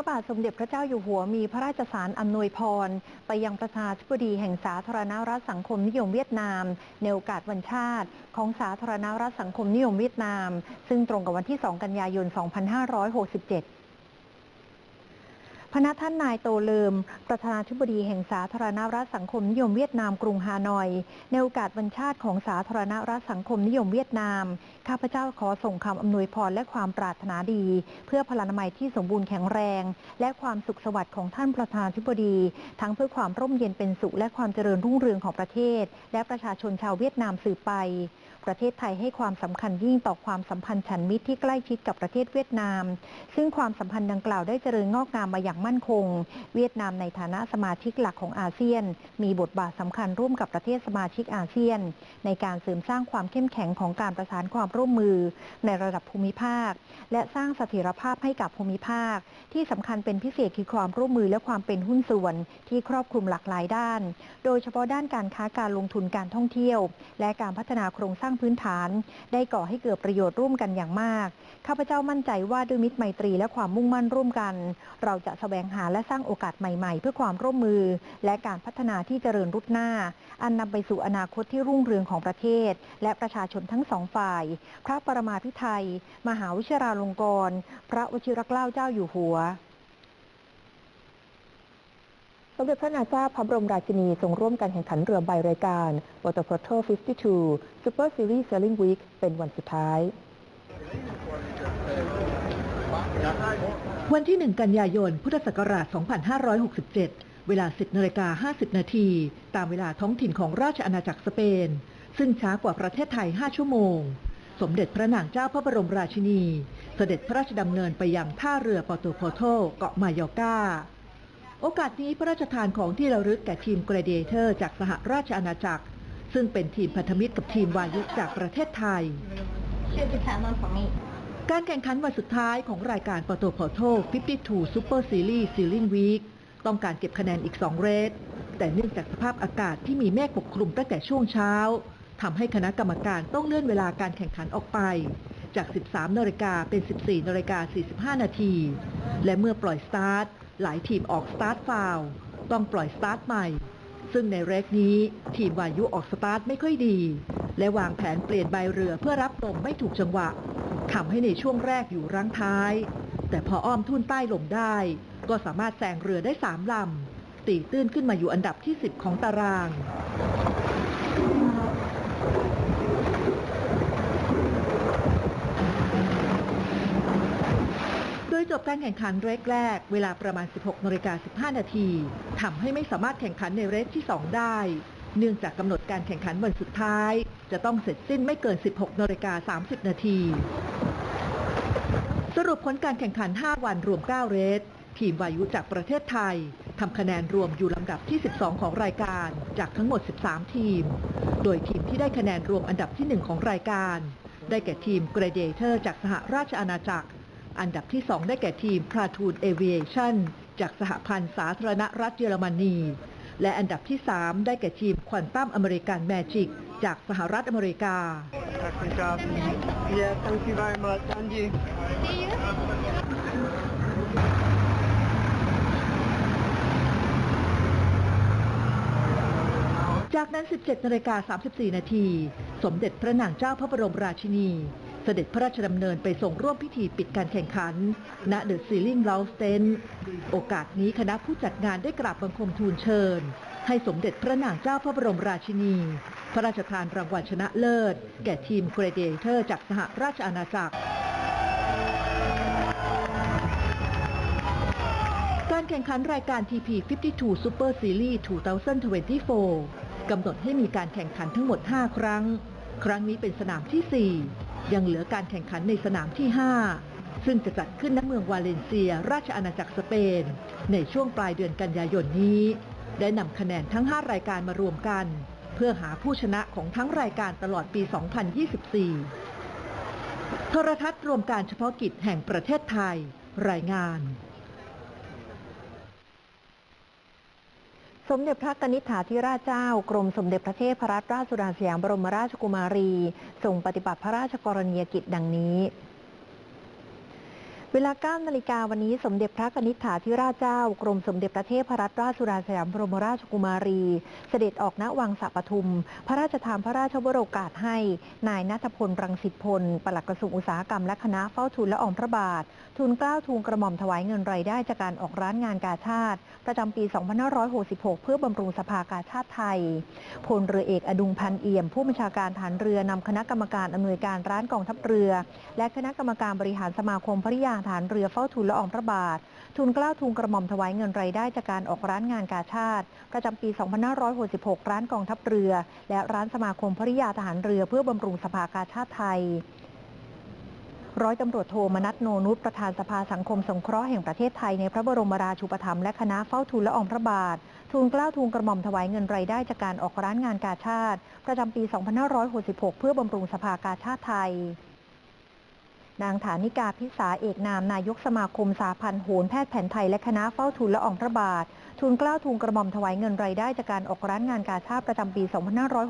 ระบาทสมเด็จพระเจ้าอยู่หัวมีพระราชสารอำนวยพร ไปยังประธานาธิบดีแห่งสาธารณรัฐสังคมนิยมเวียดนาม ในโอกาสวันชาติ ของสาธารณรัฐสังคมนิยมเวียดนาม ซึ่งตรงกับวันที่ 2 กันยายน 2567 พนักท่านนายโตเลิม ประธานาธิบดีแห่งสาธารณรัฐสังคมนิยมเวียดนามกรุงฮานอย ในโอกาสวันชาติของสาธารณรัฐสังคมนิยมเวียดนาม ข้าพเจ้าขอส่งคำอำนวยพรและความปรารถนาดี เพื่อพลานามัยที่สมบูรณ์แข็งแรง และความสุขสวัสดิ์ของท่านประธานาธิบดี ทั้งเพื่อความร่มเย็นเป็นสุขและความเจริญรุ่งเรืองของประเทศ และประชาชนชาวเวียดนามสืบไปประเทศไทยให้ความสำคัญยิ่งต่อความสัมพันธ์ฉันมิตรที่ใกล้ชิดกับประเทศเวียดนาม ซึ่งความสัมพันธ์ดังกล่าวได้เจริญงอกงามมาอย่างมั่นคง เวียดนามในฐานะสมาชิกหลักของอาเซียน มีบทบาทสำคัญร่วมกับประเทศสมาชิกอาเซียน ในการเสริมสร้างความเข้มแข็งของการประสานความร่วมมือ ในระดับภูมิภาค และสร้างเสถียรภาพให้กับภูมิภาค ที่สำคัญเป็นพิเศษคือความร่วมมือและความเป็นหุ้นส่วน ที่ครอบคลุมหลากหลายด้าน โดยเฉพาะด้านการค้าการลงทุนการท่องเที่ยว และการพัฒนาโครงสร้างางพื้นฐาน ได้ก่อให้เกิดประโยชน์ร่วมกันอย่างมาก ข้าพเจ้ามั่นใจว่าด้วยมิตรไมตรีและความมุ่งมั่นร่วมกัน เราจะแสวงหาและสร้างโอกาสใหม่ๆ เพื่อความร่วมมือ และการพัฒนาที่เจริญรุดหน้า อันนำไปสู่อนาคตที่รุ่งเรืองของประเทศ และประชาชนทั้งสองฝ่าย พระปรมาภิไธยมหาวิชาลงกรณ์พระวชิรเกล้าเจ้าอยู่หัว มเด็จพระนางเจ้าพระบรมราชินีทรงร่วมการแข่งขันเรือใบรายการ Water Proto 52 Super Series Sailing Week เป็นวันสุดท้าย วันที่ 1 กันยายน พุทธศักราช 2567 เวลา 10นาฬิกา50 นาที ตามเวลาท้องถิ่นของราชอาณาจักรสเปน ซึ่งช้ากว่าประเทศไทย 5 ชั่วโมง สมเด็จพระนางเจ้าพระบรมราชินี เสด็จพระราชดำเนินไปยังท่าเรือปอโตโพโตเกาะมายอร์กา โอกาสนี้พระราชทานของที่ระลึกแก่ทีม Gladiator จากสหราชอาณาจักร ซึ่งเป็นทีมพันธมิตรกับทีมวายุจากประเทศไทย การแข่งขันวันสุดท้ายของรายการปโตโพโต52 Super Series Sailing Week ต้องการเก็บคะแนนอีก 2 เรส แต่เนื่องจากสภาพอากาศที่มีเมฆปกคลุมตั้งแต่ช่วงเช้าทำให้คณะกรรมการต้องเลื่อนเวลาการแข่งขันออกไป จาก 13 นาฬิกาเป็น 14 นาฬิกา45 นาที และเมื่อปล่อยสตาร์ท หลายทีมออกสตาร์ทฟาวต้องปล่อยสตาร์ทใหม่ ซึ่งในเรกนี้ทีมวายุออกสตาร์ทไม่ค่อยดี และวางแผนเปลี่ยนใบเรือเพื่อรับลมไม่ถูกจังหวะทำให้ในช่วงแรกอยู่รั้งท้าย แต่พออ้อมทุ่นใต้ลมได้ ก็สามารถแซงเรือได้สามลำตีตื้นขึ้นมาอยู่อันดับที่ 10 ของตาราง ยจบการแข่งขันเรกแรก เวลาประมาณ 16นาฬิกา15 นาทีทำให้ไม่สามารถแข่งขันในเรสที่ 2 ได้ เนื่องจากกำหนดการแข่งขันวันสุดท้าย จะต้องเสร็จสิ้นไม่เกิน 16นาฬิกา30 นาที สรุปผลการแข่งขัน 5 วันรวม 9 เรสทีมวายุจากประเทศไทยทำคะแนนรวมอยู่ลำดับที่ 12 ของรายการจากทั้งหมด 13 ทีม โดยทีมที่ได้คะแนนรวมอันดับที่ 1 ของรายการ ได้แก่ทีม Gladiator จากสหราชอาณาจักร อันดับที่ 2 ได้แก่ทีม Platoon Aviation จากสหพันธ์สาธารณรัฐเยอรมนี และอันดับที่ 3 ได้แก่ทีมควอนตัมอเมริกันแมจิกจากสหรัฐอเมริกา Yeah, thank you very much. And you. See you. จากนั้น 17นาฬิกา34 นาที สมเด็จพระนางเจ้าพระบรมราชินี เสด็จพระราชดำเนินไปส่งร่วมพิธีปิดการแข่งขัน ณเดอะซีลิงเล u สเตนโอกาสนี้คณะผู้จัดงานได้กราบบังคมทูลเชิญ ให้สมเด็จพระนางเจ้าพระบรมราชินี พระราชทานรางวัลชนะเลิศ แก่ทีม Gladiator จากสหราชอาณาจักรการแข่งขันรายการ TP 52 Super Series 2024 กำหนดให้มีการแข่งขันทั้งหมด 5 ครั้ง ครั้งนี้เป็นสนามทีสี่4 ยังเหลือการแข่งขันในสนามที่ 5 ซึ่งจะจัดขึ้นณเมืองวาเลนเซีย ราชอาณาจักรสเปน ในช่วงปลายเดือนกันยายนนี้ ได้นำคะแนนทั้ง 5 รายการมารวมกัน เพื่อหาผู้ชนะของทั้งรายการตลอดปี 2024 โทรทัศน์รวมการเฉพาะกิจแห่งประเทศไทย รายงาน สมเด็จพระกนิษฐาธิราชเจ้า กรมสมเด็จพระเทพรัตนราชสุดาสยามบรมราชกุมารีทรงปฏิบัติพระราชกรณียกิจดังนี้ เวลา9นาฬิกาวันนี้สมเด็จพระนิษฐาธิราชเจ้า กรมสมเด็จพระเทพรัตนราชสุดาสยามบรมราชกุมารี เสด็จออกณวังสะปทุม พระราชทานพระราชวโรกาสให้ นายนัทพลรังสิตพล ปลัดกระทรวงอุตสาหกรรมและคณะเฝ้าทูลละอองพระบาท ทูลเกล้าทูลกระหม่อมถวายเงินรายได้จากการออกร้านงานกาชาติ ประจำปี 2566 เพื่อบำรุงสภากาชาติไทยพลเรือเอกอดุงพันเอี่ยม ผู้บัญชาการฐานเรือนำคณะกรรมการอำนวยการร้านกองทัพเรือ และคณะกรรมการบริหารสมาคมภริยาฐานเรือเฝ้าทูลละอองพระบาท ทูลเกล้าทูลกระหม่อมถวายเงินรายได้จากการออกร้านงานกาชาติ ประจำปี 2566 ร้านกองทัพเรือ และร้านสมาคมภริยาทหารเรือเพื่อบำรุงสภากาชาติไทยร้อยตำรวจโทมนัทโนนุชประธานสภาสังคมสงเคราะห์แห่งประเทศไทยในพระบรมราชูปถัมภ์และคณะเฝ้าทูลละอองพระบาท ทูลเกล้าทูลกระหม่อมถวายเงินรายได้จากการออกร้านงานกาชาติ ประจำปี 2566 เพื่อบำรุงสภากาชาติไทย นางฐานิกาพิสาเอกนามนายกสมาคมสาพันธ์โหนแพทย์แผนไทยและคณะเฝ้าทูลละอองพระบาททุนกล้าวทุนกระหม่อมถวายเงินรายได้จากการออกร้านงานกาชาติประจำปี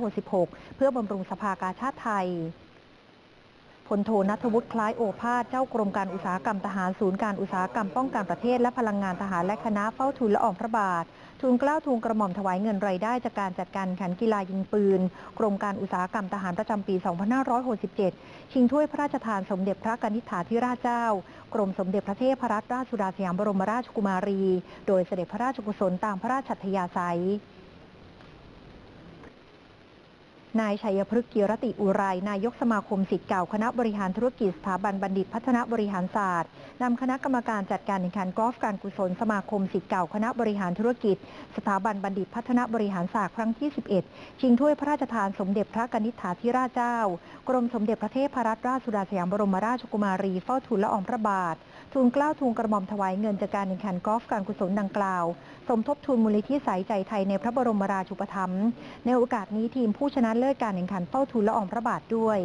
2566 เพื่อบำรุงสภากาชาติไทย พลโทนัทวุฒิคล้ายโอภาสเจ้ากรมการอุตสาหกรรมทหารศูนย์การอุตสาหกรรมป้องกันประเทศและพลังงานทหารและคณะเฝ้าทูลละอองพระบาททูลเกล้าทูลกระหม่อมถวายเงินรายได้จากการจัดการแข่งกีฬายิงปืน กรมการอุตสาหกรรมทหารประจำปี 2567 ชิงถ้วยพระราชทานสมเด็จพระกนิษฐาธิราชเจ้า กรมสมเด็จพระเทพรัตนราชสุดาสยามบรมราชกุมารี โดยเสด็จพระราชกุศลตามพระราชอัธยาศัย นายชัยพฤกษ์กีรติอุไร นายกสมาคมสิทธิ์เก่าคณะบริหารธุรกิจสถาบันบัณฑิตพัฒนาบริหารศาสตร์นำคณะกรรมการจัดการแข่งขันกอล์ฟการกุศลสมาคมสิทธิ์เก่าคณะบริหารธุรกิจ สถาบันบัณฑิตพัฒนาบริหารศาสตร์ครั้งที่ 11 ชิงถ้วยพระราชทานสมเด็จพระกนิษฐาธิราชเจ้า กรมสมเด็จพระเทพรัตนราชสุดาสยามบรมราชกุมารีเฝ้าทูลละอองพระบาททูลเกล้าทูลกระหม่อมถวายเงินจากการแข่งขันกอล์ฟการกุศลดังกล่าว สมทบทุนมูลนิธิสายใจไทยในพระบรมราชูปถัมภ์ในโอกาสนี้ทีมผู้ชนะเลิศการแข่งขันเฝ้าทูนละอองพระบาทด้วย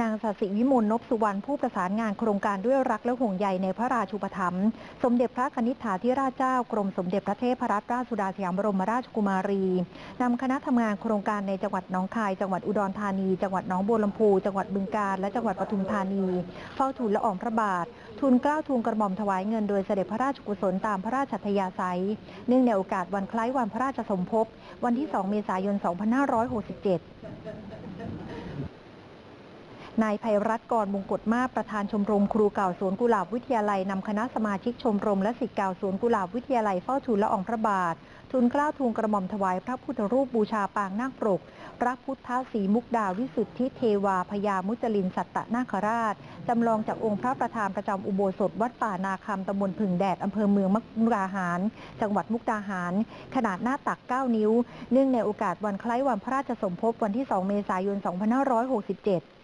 นางสสิวิมลนพสุวรรณผู้ประสานงานโครงการด้วยรักและห่วงใยในพระราชูปถัมภ์สมเด็จพระคณิษฐาธิราชเจ้ากรมสมเด็จพระเทพรัตนราชสุดาสยามบรมราชกุมารีนำคณะทำงานโครงการในจังหวัดหนองคาย จังหวัดอุดรธานี จังหวัดหนองบัวลำพู จังหวัดบึงกาฬและจังหวัดปทุมธานี เฝ้าทูลละอองพระบาท ทูลเกล้าทูลกระหม่อมถวายเงินโดยเสด็จพระราชกุศลตามพระราชอัธยาศัย เนื่องในโอกาสวันคล้ายวันพระราชสมภพวันที่ 2 เมษายน 2567 นายภัยรัตน์กรมงกุฎมาศประธานชมรมครูเก่าสวนกุหลาบวิทยาลัยนำคณะสมาชิกชมรมและศิษย์เก่าสวนกุหลาบวิทยาลัยเฝ้าทูลละอองพระบาททูลเกล้าทูลกระหม่อมถวายพระพุทธรูปบูชาปางนาคปรกพระพุทธสีมุกดาวิสุทธิเทวาพญามุจลินสัตตนาคราชจำลองจากองค์พระประธานประจำอุโบสถวัดป่านาคำตำบลผึ่งแดดอำเภอเมืองมุกดาหาร จังหวัดมุกดาหาร ขนาดหน้าตัก 9 นิ้ว เนื่องในโอกาสวันคล้ายวันพระราชสมภพวันที่ 2 เมษายน 2567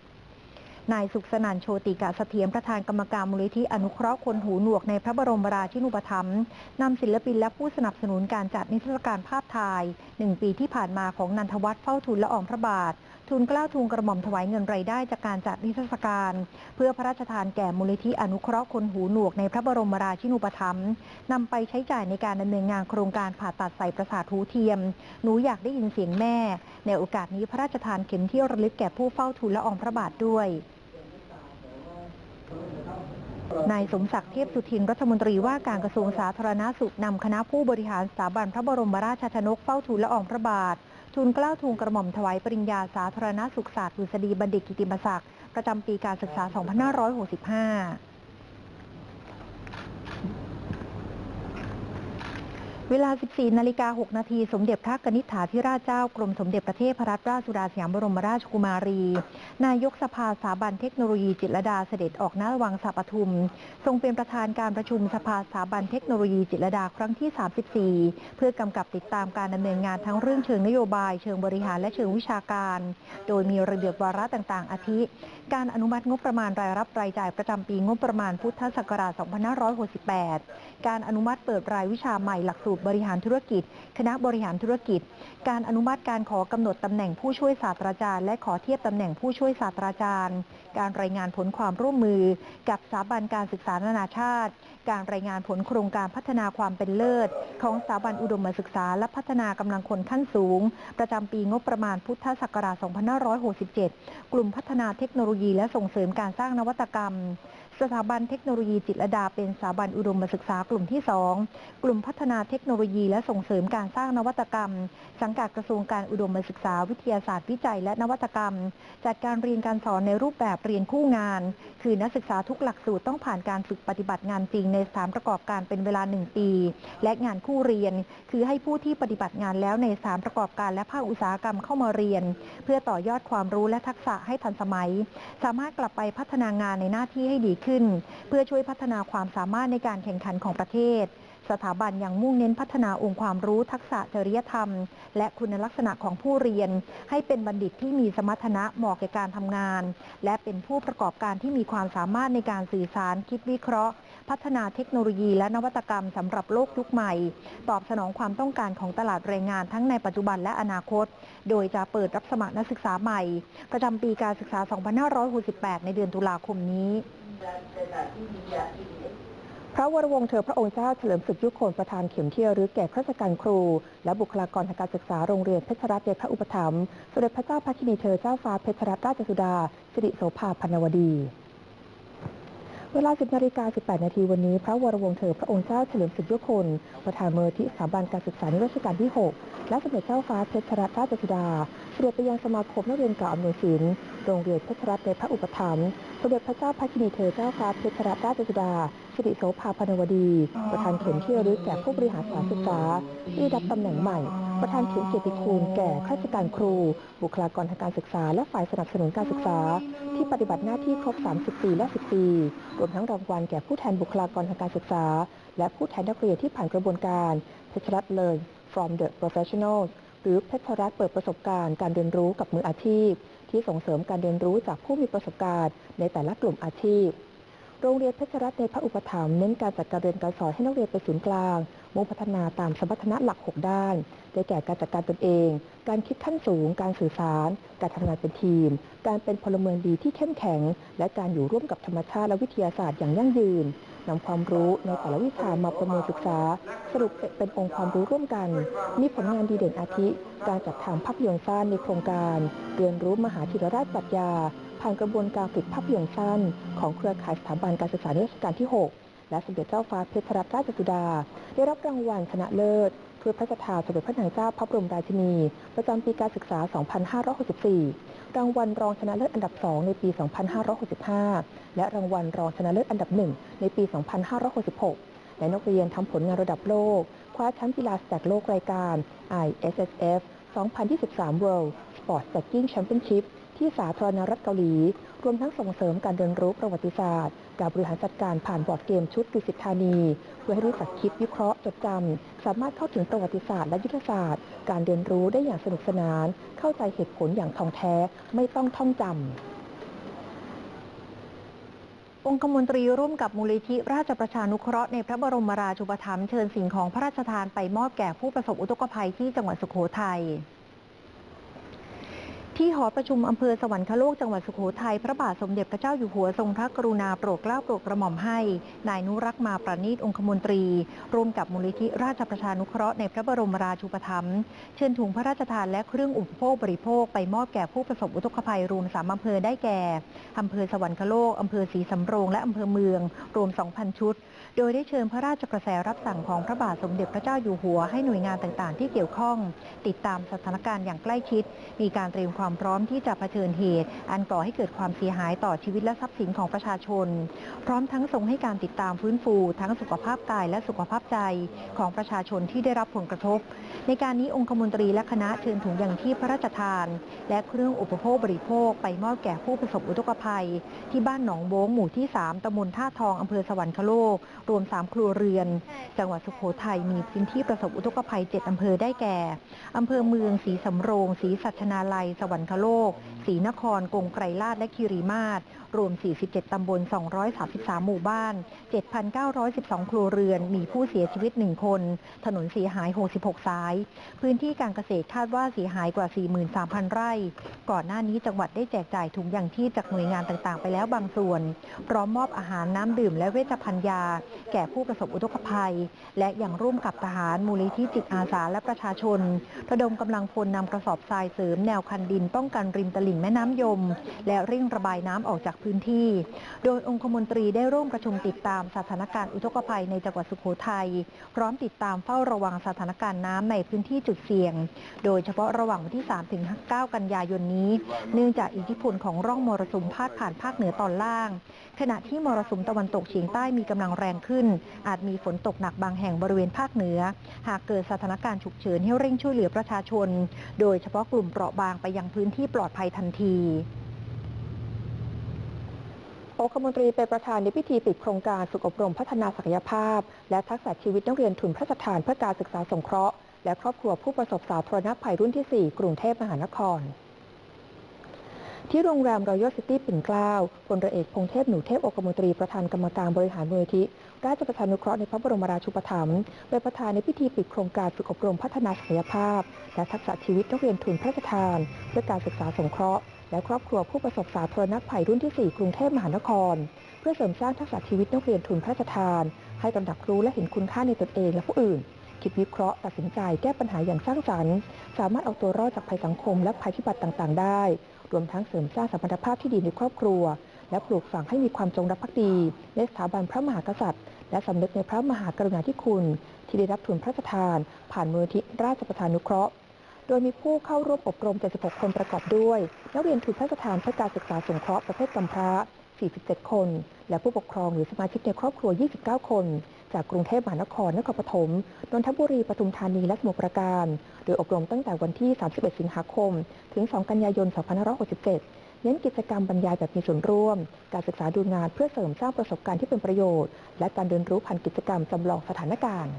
นายสุขสนันโชติกะเสถียรประธานกรรมการมูลนิธิอนุเคราะห์คนหูหนวกในพระบรมราชินูปถัมภ์นำศิลปินและผู้สนับสนุนการจัดนิทรรศการภาพถ่ายหนึ่งปีที่ผ่านมาของนันทวัฒน์เฝ้าทูลละอองพระบาททูลเกล้าทูลกระหม่อมถวายเงินรายได้จากการจัดนิทรรศการ เพื่อพระราชทานแก่มูลนิธิอนุเคราะห์คนหูหนวกในพระบรมราชินูปถัมภ์นำไปใช้จ่ายในการดำเนินงานโครงการผ่าตัดใส่ประสาทหูเทียม หนูอยากได้ยินเสียงแม่ ในโอกาสนี้พระราชทานเข็มที่ระลึกแก่ผู้เฝ้าทูลละอองพระบาทด้วย นายสมศักดิ์เทพสุทินรัฐมนตรีว่าการกระทรวงสาธารณาสุขนำคณะผู้บริหารสถาบันพระบรมราชชนกเฝ้าทูลละอองพระบาททูลเกล้าทูลกระหม่อมถวายปริญญาสาธารณสุขศาสตร์ดุษฎีบัณฑิตกิติมศักดิ์ประจำปีการศึกษา 2565 เวลา 14 นาฬิกา 6 นาที สมเด็จพระกนิษฐาธิราชเจ้ากรมสมเด็จพระเทพรัตนราชสุดาสยามบรมราชกุมารี นายกสภาสถาบันเทคโนโลยีจิตรดาเสด็จออกหน้าวังสัปทุม ทรงเป็นประธานการประชุมสภาสถาบันเทคโนโลยีจิตรดาครั้งที่ 34 เพื่อกำกับติดตามการดำเนินงานทั้งเรื่องเชิงนโยบาย เชิงบริหารและเชิงวิชาการ โดยมีระเบียบวาระต่างๆ อาทิ การอนุมัติงบประมาณรายรับรายจ่ายประจำปีงบประมาณพุทธศักราช 2568 การอนุมัติเปิดรายวิชาใหม่หลักสูตรบริหารธุรกิจ คณะบริหารธุรกิจ การอนุมัติการขอกำหนดตำแหน่งผู้ช่วยศาสตราจารย์ และขอเทียบตำแหน่งผู้ช่วยศาสตราจารย์ การรายงานผลความร่วมมือ กับสถาบันการศึกษานานาชาติ การรายงานผลโครงการพัฒนาความเป็นเลิศ ของสถาบันอุดมศึกษา และพัฒนากำลังคนขั้นสูง ประจำปีงบประมาณพุทธศักราช 2567 กลุ่มพัฒนาเทคโนโลยีและส่งเสริมการสร้างนวัตกรรม สถาบันเทคโนโลยีจิตรดาเป็นสถาบันอุดมศึกษากลุ่มที่ 2 กลุ่มพัฒนาเทคโนโลยีและส่งเสริมการสร้างนวัตกรรม สังกัดกระทรวงการอุดมศึกษาวิทยาศาสตร์วิจัยและนวัตกรรม จัดการเรียนการสอนในรูปแบบเรียนคู่งาน คือนักศึกษาทุกหลักสูตรต้องผ่านการฝึกปฏิบัติงานจริงในสถานประกอบการเป็นเวลา 1 ปี และงานคู่เรียน คือให้ผู้ที่ปฏิบัติงานแล้วในสถานประกอบการและภาคอุตสาหกรรมเข้ามาเรียน เพื่อต่อยอดความรู้และทักษะให้ทันสมัย สามารถกลับไปพัฒนางานในหน้าที่ให้ดีขึ้นเพื่อช่วยพัฒนาความสามารถในการแข่งขันของประเทศ สถาบันยังมุ่งเน้นพัฒนาองค์ความรู้ทักษะจริยธรรม และคุณลักษณะของผู้เรียน ให้เป็นบัณฑิตที่มีสมรรถนะเหมาะแก่การทำงาน และเป็นผู้ประกอบการที่มีความสามารถในการสื่อสารคิดวิเคราะห์ พัฒนาเทคโนโลยีและนวัตกรรมสำหรับโลกยุคใหม่ ตอบสนองความต้องการของตลาดแรงงานทั้งในปัจจุบันและอนาคต โดยจะเปิดรับสมัครนักศึกษาใหม่ ประจำปีการศึกษา 2568 ในเดือนตุลาคมนี้ พระวรวงศ์เธอพระองค์เจ้าเฉลิมศึกยุคโคนประธานเข็มเที่ยวหรือแก่ข้าราชการครู และบุคลากรทางการศึกษาโรงเรียนเพชรรัตน์เดชพระอุปถัมภ์สมเด็จพระเจ้าพระชินีเธอเจ้าฟ้าเพชรรัตนราชสุดาสิริโสภาพันวดี เวลา 10นาฬิกา18 นาทีวันนี้ พระวรวงศ์เธอพระองค์เจ้าเฉลิมศึกยุคคนประธานมูลที่สถาบันการศึกษาในรัชกาลที่ 6 และสมเด็จเจ้าฟ้าเพชรรัตนราชสุดาเสด็จไปยังสมาคมนักเรียนเก่าอำนวยศิลป์โรงเรียนเพชรรัตน์ในพระอุปถัมภ์สมเด็จพระเจ้าพระชินีเธอเจ้าฟ้าเพชรรัตนราชสุดาสิริโสภาพนวดี ประธานเข็มที่ระลึกแก่ผู้บริหารสถานศึกษาที่ได้รับตำแหน่งใหม่ ประธานเข็มเกียรติคุณแก่ข้าราชการครู บุคลากรทางการศึกษา และฝ่ายสนับสนุนการศึกษา ที่ปฏิบัติหน้าที่ครบ 30 ปีและ 10 ปี รวมทั้งรางวัลแก่ผู้แทนบุคลากรทางการศึกษา และผู้แทนนักเรียนที่ผ่านกระบวนการเพชรรัตน์ Learn from the professionals หรือเพชรรัตน์เปิดประสบการณ์การเรียนรู้กับมืออาชีพ ที่ส่งเสริมการเรียนรู้จากผู้มีประสบการณ์ในแต่ละกลุ่มอาชีพ โรงเรียนเพชรรัตน์ในพระอุปถัมภ์เน้นการจัดการเรียนการสอนให้นักเรียนเป็นศูนย์กลาง มุ่งพัฒนาตามสมรรถนะหลัก 6 ด้าน ได้แก่การจัดการตนเอง การคิดขั้นสูง การสื่อสาร การทำงานเป็นทีม การเป็นพลเมืองดีที่เข้มแข็ง และการอยู่ร่วมกับธรรมชาติและวิทยาศาสตร์อย่างยั่งยืนนำความรู้ในแต่ละวิชามาประเมินศึกษา สรุปเป็นองค์ความรู้ร่วมกัน มีผลงานดีเด่นอาทิ การจัดทำภาพยนตร์สั้นในโครงการ เรียนรู้มหาธิรราชปรัชญา ผ่านกระบวนการผลิตภาพยนตร์สั้น ของเครือข่ายสถาบันการศึกษาในรัชกาลที่ 6 และสมเด็จเจ้าฟ้าเพชรรัตนราชสุดา ได้รับรางวัลชนะเลิศเพื่อพระราชทานสมเด็จพระนางเจ้าพระบรมราชินี ประจำปีการศึกษา 2564 รางวัลรองชนะเลิศอันดับ 2 ในปี 2565 และรางวัลรองชนะเลิศอันดับ 1 ในปี 2566 และนักเรียนทำผลงานระดับโลก คว้าแชมป์กีฬาสแตกโลกรายการ ISSF 2023 World Sport Stacking Championship ที่สาธารณรัฐเกาหลี รวมทั้งส่งเสริมการเรียนรู้ประวัติศาสตร์ การบริหารจัดการผ่านบอร์ดเกมชุดดุสิตธานี เพื่อให้รู้จักคิดวิเคราะห์จดจำสามารถเข้าถึงประวัติศาสตร์และยุทธศาสตร์ การเรียนรู้ได้อย่างสนุกสนาน เข้าใจเหตุผลอย่างท่องแท้ไม่ต้องท่องจำองคมนตรีร่วมกับมูลนิธิราชประชานุเคราะห์ในพระบรมราชูปถัมภ์เชิญสิ่งของพระราชทานไปมอบแก่ผู้ประสบอุทกภัยที่จังหวัดสุโขทัย ที่หอประชุมอำเภอสวรรคโลกจังหวัดสุโขทัยพระบาทสมเด็จพระเจ้าอยู่หัวทรงพระกรุณาโปรดเกล้าโปรดกระหม่อมให้ นายนุรักษ์มาประณีตองคมนตรี ร่วมกับมูลนิธิราชประชานุเคราะห์ในพระบรมราชูปถัมภ์เชิญถุงพระราชทานและเครื่องอุปโภคบริโภคไปมอบแก่ผู้ประสบอุทกภัยรวมสามอำเภอได้แก่อำเภอสวรรคโลกอำเภอศรีสำโรงและอำเภอเมือง รวม 2,000 ชุด โดยได้เชิญพระราชกระแสรับสั่งของพระบาทสมเด็จพระเจ้าอยู่หัวให้หน่วยงานต่างๆ ที่เกี่ยวข้อง ติดตามสถานการณ์อย่างใกล้ชิด มีการเตรียมความพร้อมที่จะเผชิญเหตุ อันก่อให้เกิดความเสียหายต่อชีวิตและทรัพย์สินของประชาชน พร้อมทั้งทรงให้การติดตามฟื้นฟู ทั้งสุขภาพกายและสุขภาพใจของประชาชนที่ได้รับผลกระทบ ในการนี้องคมนตรีและคณะเชิญถุงยังที่พระราชทาน และเครื่องอุปโภคบริโภค ไปมอบแก่ผู้ประสบอุทกภัย ที่บ้านหนองโบงหมู่ที่ 3ตำบลท่าทองอำเภอสวรรคโลกรวม 3 ครัวเรือน จังหวัดสุโขทัยมีพื้นที่ประสบอุทกภัย 7 อำเภอได้แก่ อำเภอเมืองศรีสำโรงศรีสัชนาลัย สวรรคโลกศรีนคร กงไกรลาดและคีรีมาศรวม 47 ตำบล 233 หมู่บ้าน 7,912 ครัวเรือน มีผู้เสียชีวิต 1 คน ถนนเสียหาย 66 สาย พื้นที่การเกษตรคาดว่าเสียหายกว่า 43,000 ไร่ ก่อนหน้านี้จังหวัดได้แจกจ่ายถุงยางชีพจากหน่วยงานต่างๆ ไปแล้วบางส่วน พร้อมมอบอาหารน้ำดื่มและเวชภัณฑ์ยา แก่ผู้ประสบอุทกภัย และยังร่วมกับทหารมูลนิธิจิตอาสาและประชาชนระดมกำลังพลนำกระสอบทรายเสริมแนวคันดินป้องกันริมตลิ่งแม่น้ำยม และเร่งระบายน้ำออกจากพื้นที่ โดยองคมนตรีได้ร่วมประชุมติดตามสถานการณ์อุทกภัยในจังหวัดสุโขทัย พร้อมติดตามเฝ้าระวังสถานการณ์น้ำในพื้นที่จุดเสี่ยง โดยเฉพาะระหว่างวันที่3-9กันยายนนี้ เนื่องจากอิทธิพลของร่องมรสุมพาดผ่านภาคเหนือตอนล่าง ขณะที่มรสุมตะวันตกเฉียงใต้มีกำลังแรงขึ้น อาจมีฝนตกหนักบางแห่งบริเวณภาคเหนือ หากเกิดสถานการณ์ฉุกเฉินให้เร่งช่วยเหลือประชาชน โดยเฉพาะกลุ่มเปราะบางไปยังพื้นที่ปลอดภัยทันที องคมนตรีเป็นประธานในพิธีปิดโครงการฝึกอบรมพัฒนาศักยภาพ และทักษะชีวิตนักเรียนทุนพระราชทานเพื่อการศึกษาสงเคราะห์และครอบครัวผู้ประสบสาธารณภัยรุ่นที่ 4 กรุงเทพมหานคร ที่โรงแรมรอยัลซิตี้ปิ่นเกล้าพลเรือเอกพงเทพหนูเทพองคมนตรีประธานกรรมการบริหารมูลนิธิราชประชานุเคราะห์ในพระบรมราชูปถัมภ์เป็นประธานในพิธีปิดโครงการฝึกอบรมพัฒนาศักยภาพ และทักษะชีวิตนักเรียนทุนพระราชทาน เพื่อการศึกษาสงเคราะห์ และครอบครัวผู้ประสบสาธารณภัยรุ่นที่ 4 กรุงเทพมหานคร เพื่อเสริมสร้างทักษะชีวิตนักเรียนทุนพระราชทาน ให้ตระหนักรู้และเห็นคุณค่าในตนเองและผู้อื่น คิดวิเคราะห์ตัดสินใจแก้ปัญหาอย่างสร้างสรรค์ สามารถเอาตัวรอดจากภัยสังคม และภัยพิบัติต่างๆ ได้ รวมทั้งเสริมสร้างสัมพันธภาพที่ดีในครอบครัว และปลูกฝังให้มีความจงรักภักดีในสถาบันพระมหากษัตริย์ และสำนึกในพระมหากรุณาธิคุณ ที่ได้รับทุนพระราชทาน ผ่านมูลนิธิราชประชานุเคราะห์ โดยมีผู้เข้าร่วมอบรม 76 คนประกอบด้วย นักเรียนทุนพระราชทานเพื่อการศึกษาสงเคราะห์ประเภทกำพร้า 47 คน และผู้ปกครองหรือสมาชิกในครอบครัว 29 คน จากกรุงเทพมหานคร นครปฐม นนทบุรี ปทุมธานี และสมุทรปราการ โดยอบรมตั้งแต่วันที่ 31 สิงหาคม ถึง 2 กันยายน 2567เน้นกิจกรรมบรรยายแบบมีส่วนร่วม การศึกษาดูงานเพื่อเสริมสร้างประสบการณ์ที่เป็นประโยชน์ และการเรียนรู้ผ่านกิจกรรมจำลองสถานการณ์